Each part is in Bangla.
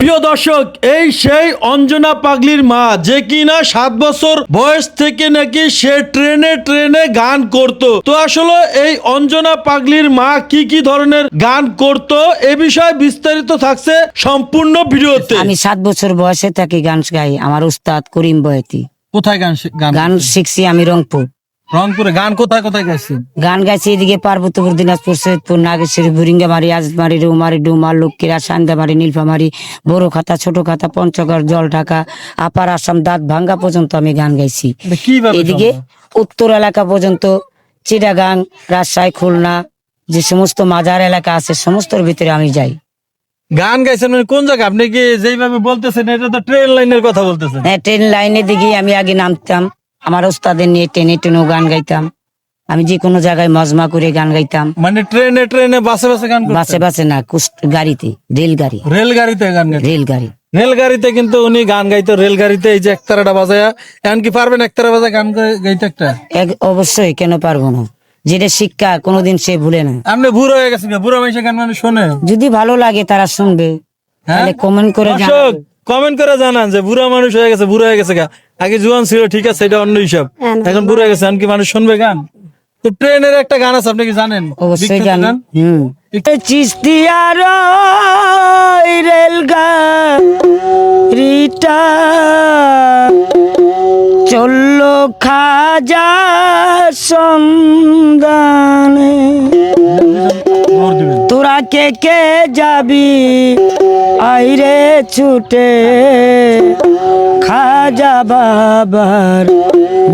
প্রিয় দর্শক এই সেই অঞ্জনা পাগলির মা যে কিনা সাত বছর বয়স থেকে নাকি সে ট্রেনে ট্রেনে গান করত। তো আসলে এই অঞ্জনা পাগলির মা কি কি ধরনের গান করত এ বিষয়ে বিস্তারিত থাকছে সম্পূর্ণ ভিডিওতে। আমি সাত বছর বয়সে থাকি গান গাই আমার উস্তাদ করিম বয়তি। কোথায় গান গান শিখছি আমি রংপুর। রংপুরে গান কোথায় কোথায় গাইছেন? গান গাইছি এদিকে পার্বতীপুর দিনাজপুর সৈয়দপুর নাগেশ্বরী বুরিঙ্গামারি আজমারি রৌমারি ডুমার লক্ষ্মীরা সান্দামারি নীলফামারি বড় খাতা ছোট খাতা পঞ্চগড় জল ঢাকা আপার আসাম দাঁত ভাঙ্গা পর্যন্ত আমি গান গাইছি। এদিকে উত্তর এলাকা পর্যন্ত চিটাগাং রাজশাহী খুলনা যে সমস্ত মাজার এলাকা আছে সমস্তর ভিতরে আমি যাই। গান গাইছেন মানে কোন জায়গা? আপনি কি যেইভাবে বলতেছেন এটা তো ট্রেন লাইনের কথা বলতেছেন। হ্যাঁ ট্রেন লাইনে দিকে আমি আগে নামতাম। আমার ওস্তাদের নিয়ে ট্রেনে ট্রেনেও গান গাইতাম। আমি যে কোনো জায়গায় মজমা করে গান গাইতাম। মানে ট্রেনে ট্রেনে বাসে বাসে গান বাসে বাসে না গাড়িতে রেলগাড়ি। রেলগাড়িতে গান রেলগাড়ি। রেলগাড়িতে কিন্তু উনি গান গাইতো রেলগাড়িতে এই যে একতারাটা বাজায়া এখন কি পারবেন একতারা বাজায় গান গাই- গাইতে একটা? এক অবশ্যই কেন পারব না? যেটা শিক্ষা কোনোদিন সে ভুলে না। আপনি বুড়ো হয়ে গেছেন বুড়ো মানুষের গান মানে শোনে। যদি ভালো লাগে তারা শুনবে। হ্যাঁ? তাহলে কমেন্ট করে কমেন্ট করে জানান যে বুড়া মানুষ হয়ে গেছে বুড়ো হয়ে গেছে গা আগে জুয়ান ছিল ঠিক আছে এটা অন্য হিসাব। এখন বুড়ো হয়ে গেছে কি মানুষ শুনবে গান? তো ট্রেনের একটা গান আছে আপনি কি জানেন? অবশ্যই গান? চিস্তিয়ার রেলগাড়িটা চলল খাজা সন্ধানে। তোরা কে যাবি? আইরে ছুটে। খাজা বাবার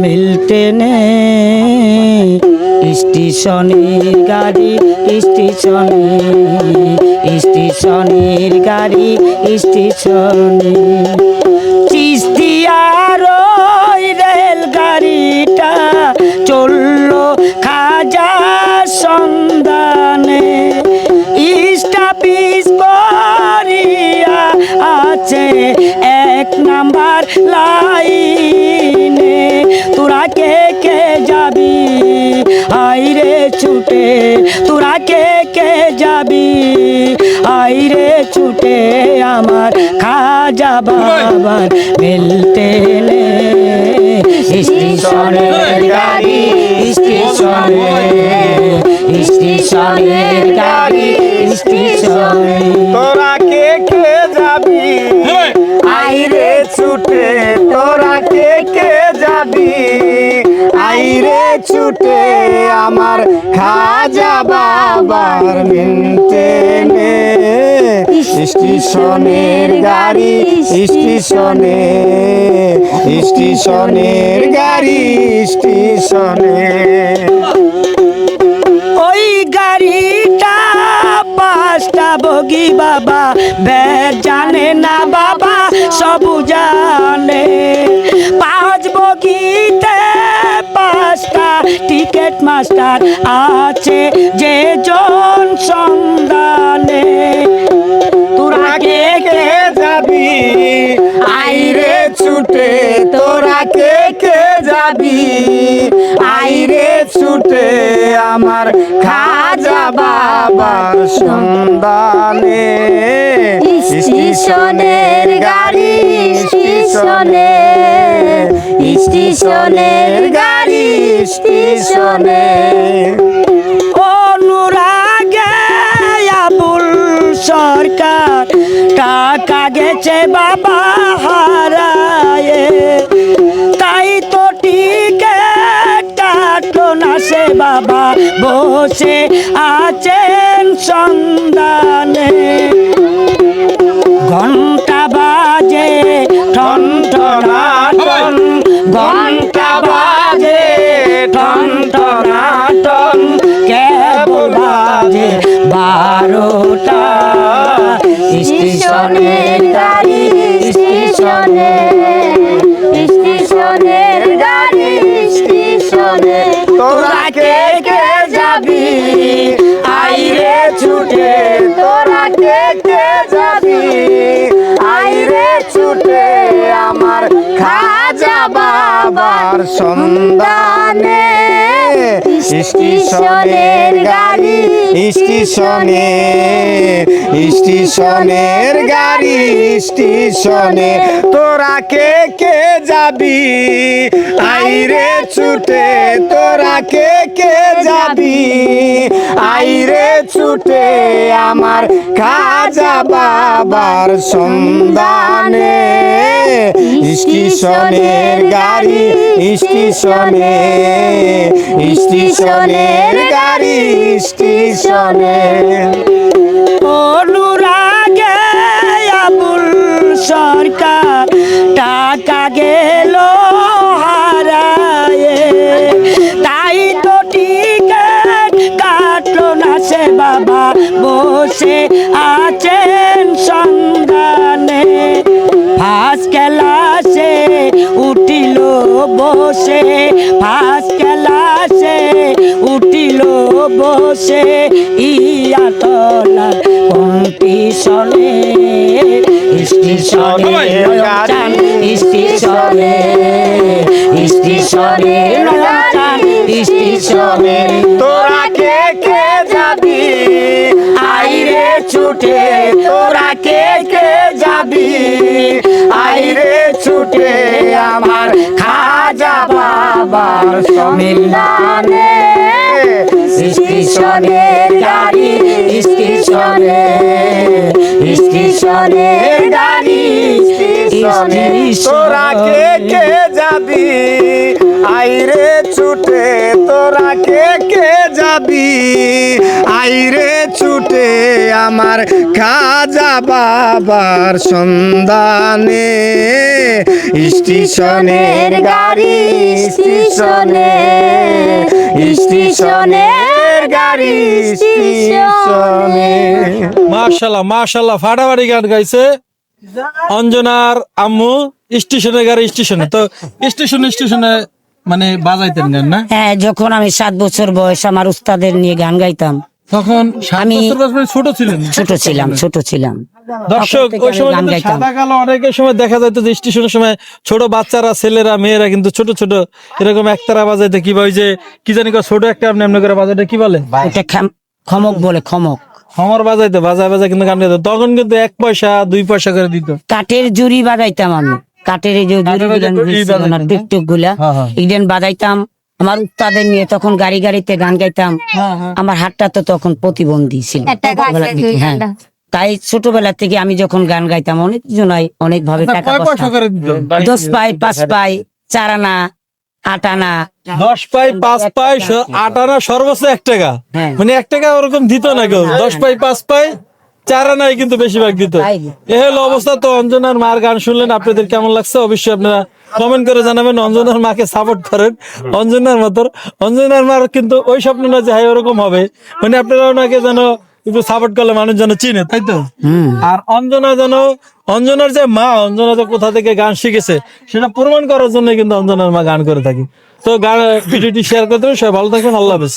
মিলতে নে স্টেশনের গাড়ি, স্টেশনে, স্টেশনের গাড়ি, স্টেশনে। লাইনে, তোরা কে কে যাবি? আইরে ছুটে, তোরা কে কে যাবি? আইরে ছুটে, আমার খাজা বাবার বেলতে নে। স্টেশনের গাড়ি স্টেশনে স্টেশনের গাড়ি। আমার খাজা বাবার মিনতে নে। স্টেশনের গাড়ি স্টেশনে স্টেশনের গাড়ি স্টেশনে ওই গাড়িটা পাঁচটা বগি বাবা বের জানে না বাবা সব মাস্টার আছে যে জন সন্ধানে। তোরা কে কে যাবি? আইরে ছুটে, তোরা কে কে যাবি? আইরে ছুটে, আমার খাজা বাবার সন্ধানে। স্টেশনের গাড়ি, স্টেশনে। স্টেশনের গাড়ি স্টেশনে। অনুরাগে আবুল সরকার, টাকা গেছে বাবা হারায়ে। তাই তো টিকেট কাটলো না সে বাবা বসে স্টেশনের গাড়ি স্টেশনে স্টেশনের গাড়ি স্টেশনে তোরা কে কে যাবি? আইরে ছুটে তোরা কে কে যাবি? আইরে ছুটে আমার খাজা বাবার সন্ধানে স্টেশনের গাড়ি স্টেশনে স্টেশনের গাড়ি, স্টেশনে। তোরা কে কে যাবি? আইরে ছুটে, তোরা কে কে যাবি? আইরে ছুটে আমার খাজা বাবার সন্ধানে। স্টেশনের গাড়ি স্টেশনে। স্টেশনের গাড়ি স্টেশনে অনুরাগে আবুল সরকার টাকা গেল বসে ইয়া তলা কম্পিশনে স্টেশনে নয়নচান স্টেশনে স্টেশনে নয়নচান স্টেশনে তোরা কে কে যাবি? আইরে ছুটে তোরা কে কে যাবি? আইরে ছুটে আমার খাজা বাবার সম্মিলনে স্টেশনের গাড়ি স্টেশনে স্টেশনের গাড়ি তোরা কে কে যাবি? আইরে ছুটে, তোরা কে কে যাবি? আইরে ছুটে আমার খাজা বাবার সন্ধানে। স্টেশনের গাড়ি স্টেশনে স্টেশনের গাড়ি স্টেশনে। মাশাল্লাহ ফাটাফাটি গান গাইছে অঞ্জনার আম্মু স্টেশনে গাড়ি স্টেশনে। তো স্টেশনে স্টেশনে মানে বাজাইতেন গান না? হ্যাঁ যখন আমি সাত বছর বয়স আমার উস্তাদের নিয়ে গান গাইতাম। তখন আমি- মানে ছোট ছিলেন? ছোট ছিলাম ছোট ছিলাম। দর্শক ওই সময় সাদা কালো অনেকের সময় দেখা যেত যে স্টেশনের সময় ছোট বাচ্চারা ছেলেরা মেয়েরা কিন্তু ছোট ছোট এরকম একতারা বাজাইতে। কি বলে যে কি জানি ছোট একটা এমনি করে বাজাইতে কি বলে? খাম- খমক বলে খমক। খমর বাজাইতে বাজায় বাজায় কিন্তু গান গাইতো। তখন কিন্তু এক পয়সা দুই পয়সা করে দিত। কাঠের জুড়ি বাজাইতাম আমি। কাঠের এই যে জুড়ি টিকটুকগুলা হ্যাঁ, হ্যাঁ। একদিন বাজাইতাম। আমার উস্তাদের নিয়ে তখন গাড়ি গাড়িতে গান গাইতাম। আমার হাতটা তো তখন প্রতিবন্ধী ছিল। হ্যাঁ। তাই ছোটবেলা থেকে আমি যখন গান গাইতাম অনেক জনাই অনেক ভাবে টাকা দশ পাই পাঁচ পাই চার আনা আট আনা। দশ পাই পাঁচ পাই আট আনা সর্বোচ্চ এক টাকা। হ্যাঁ। মানে এক টাকা ওরকম দিত না কেউ। দশ পাই পাঁচ পাই চার আনাই কিন্তু বেশিরভাগ দিত। এ হলো অবস্থা। তো অঞ্জনার মার গান শুনলেন। আপনাদের কেমন লাগছে? অবশ্যই আপনারা কমেন্ট করে জানাবেন অঞ্জনার মাকে সাপোর্ট করেন। অঞ্জনার মতো অঞ্জনার মার কিন্তু ওই স্বপ্ন না যে হ্যাঁ ওরকম হবে। মানে আপনারা ওনাকে যেন একটু সাপোর্ট করলে মানুষ যেন চিনে তাই তো? আর অঞ্জনা যেন অঞ্জনার যে মা অঞ্জনা যে কোথা থেকে গান শিখেছে সেটা প্রমাণ করার জন্য কিন্তু অঞ্জনার মা গান করে থাকি। তো গান ভিডিওটি শেয়ার করতে সবাই ভালো থাকবেন আল্লাহ হাফেজ।